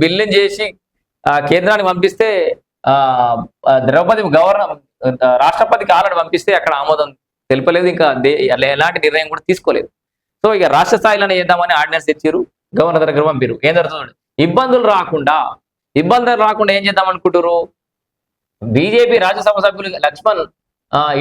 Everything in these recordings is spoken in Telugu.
బిల్లుని చేసి ఆ, కేంద్రానికి పంపిస్తే ఆ ద్రౌపది గవర్నర్ రాష్ట్రపతికి ఆల్రెడీ పంపిస్తే అక్కడ ఆమోదం తెలిపలేదు. ఇంకా ఎలాంటి నిర్ణయం కూడా తీసుకోలేదు. సో ఇక రాష్ట్ర స్థాయిలోనే చేద్దామని ఆర్డినెన్స్ తెచ్చారు గవర్నర్ దగ్గర పంపారు. ఏం జరుగుతుంది ఇబ్బందులు రాకుండా ఇబ్బందులు రాకుండా ఏం చేద్దాం అనుకుంటారు బీజేపీ రాజ్యసభ సభ్యులు లక్ష్మణ్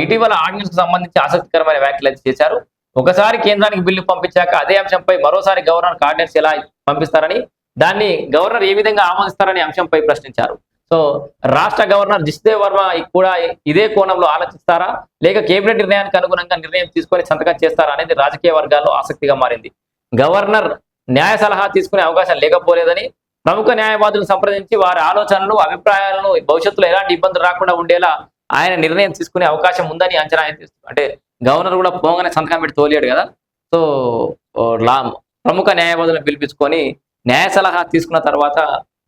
ఇటీవల ఆర్డినెన్స్కు సంబంధించి ఆసక్తికరమైన వ్యాఖ్యలు చేశారు. ఒకసారి కేంద్రానికి బిల్లు పంపించాక అదే అంశంపై మరోసారి గవర్నర్ ఆర్డినెన్స్ ఎలా పంపిస్తారని దాన్ని గవర్నర్ ఏ విధంగా ఆమోదిస్తారనే అంశంపై ప్రశ్నించారు. సో రాష్ట్ర గవర్నర్ జిష్దేవ్ వర్మ కూడా ఇదే కోణంలో ఆలోచిస్తారా? లేక కేబినెట్ నిర్ణయానికి అనుగుణంగా నిర్ణయం తీసుకొని సంతకం చేస్తారా అనేది రాజకీయ వర్గాల్లో ఆసక్తిగా మారింది. గవర్నర్ న్యాయ సలహా తీసుకునే అవకాశం లేకపోలేదని ప్రముఖ న్యాయవాదులను సంప్రదించి వారి ఆలోచనలు అభిప్రాయాలను భవిష్యత్తులో ఎలాంటి ఇబ్బందులు రాకుండా ఉండేలా ఆయన నిర్ణయం తీసుకునే అవకాశం ఉందని అంచనా వేస్తుంది. అంటే గవర్నర్ కూడా పోగానే సంతకం పెట్టి తోలేడు కదా. సో ప్రముఖ న్యాయవాదులను పిలిపించుకొని న్యాయ సలహా తీసుకున్న తర్వాత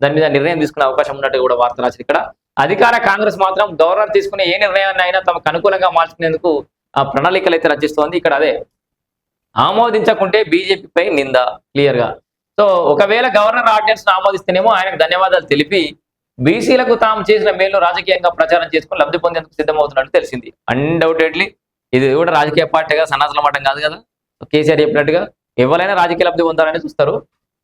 దాని మీద నిర్ణయం తీసుకునే అవకాశం ఉన్నట్టు కూడా వార్తలు రాశారు. ఇక్కడ అధికార కాంగ్రెస్ మాత్రం గవర్నర్ తీసుకునే ఏ నిర్ణయాన్ని అయినా తమకు అనుకూలంగా మార్చుకునేందుకు ఆ ప్రణాళికలు అయితే రచిస్తోంది. ఇక్కడ అదే ఆమోదించకుంటే బీజేపీపై నింద క్లియర్గా సో ఒకవేళ గవర్నర్ ఆర్డినెన్స్ ఆమోదిస్తేనేమో ఆయనకు ధన్యవాదాలు తెలిపి బీసీలకు తాము చేసిన మేలు రాజకీయంగా ప్రచారం చేసుకుని లబ్ధి పొందేందుకు సిద్ధమవుతున్నట్టు తెలిసింది. అన్డౌటెడ్లీ ఇది కూడా రాజకీయ పార్టీగా సనాతన మఠం కాదు కదా. కేసీఆర్ చెప్పినట్టుగా ఎవరైనా రాజకీయ లబ్ధి పొందాలని చూస్తారు.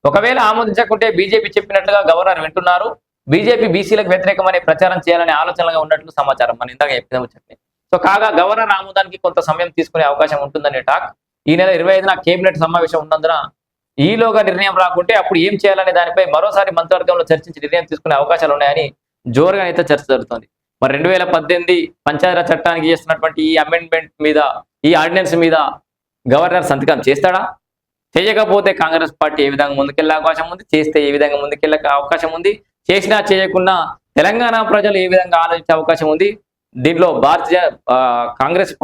ఒకవేళ ఆమోదించకుంటే బీజేపీ చెప్పినట్లుగా గవర్నర్ వింటున్నారు. బీజేపీ బీసీలకు వ్యతిరేకమనే ప్రచారం చేయాలనే ఆలోచనలుగా ఉన్నట్లు సమాచారం. మన ఇందాక చెప్పిన ముచ్చట్ని సో కాగా గవర్నర్ ఆమోదానికి కొంత సమయం తీసుకునే అవకాశం ఉంటుందనే టాక్. ఈ నెల ఇరవై ఐదున కేబినెట్ సమావేశం ఉన్నందున ఈలోగా నిర్ణయం రాకుంటే అప్పుడు ఏం చేయాలనే దానిపై మరోసారి మంత్రివర్గంలో చర్చించి నిర్ణయం తీసుకునే అవకాశాలు ఉన్నాయని జోరుగా అయితే చర్చ జరుగుతుంది. మరి రెండు వేల పద్దెనిమిది పంచాయతీరాజ్ చట్టానికి చేస్తున్నటువంటి ఈ అమెండ్మెంట్ మీద ఈ ఆర్డినెన్స్ మీద గవర్నర్ సంతకం చేస్తాడా? చేయకపోతే కాంగ్రెస్ పార్టీ ఏ విధంగా ముందుకెళ్ళే అవకాశం ఉంది? చేస్తే ఏ విధంగా ముందుకెళ్ళే అవకాశం ఉంది? చేసినా చేయకుండా తెలంగాణ ప్రజలు ఏ విధంగా ఆలోచించే అవకాశం ఉంది? దీంట్లో భారతీయ కాంగ్రెస్ పార్టీ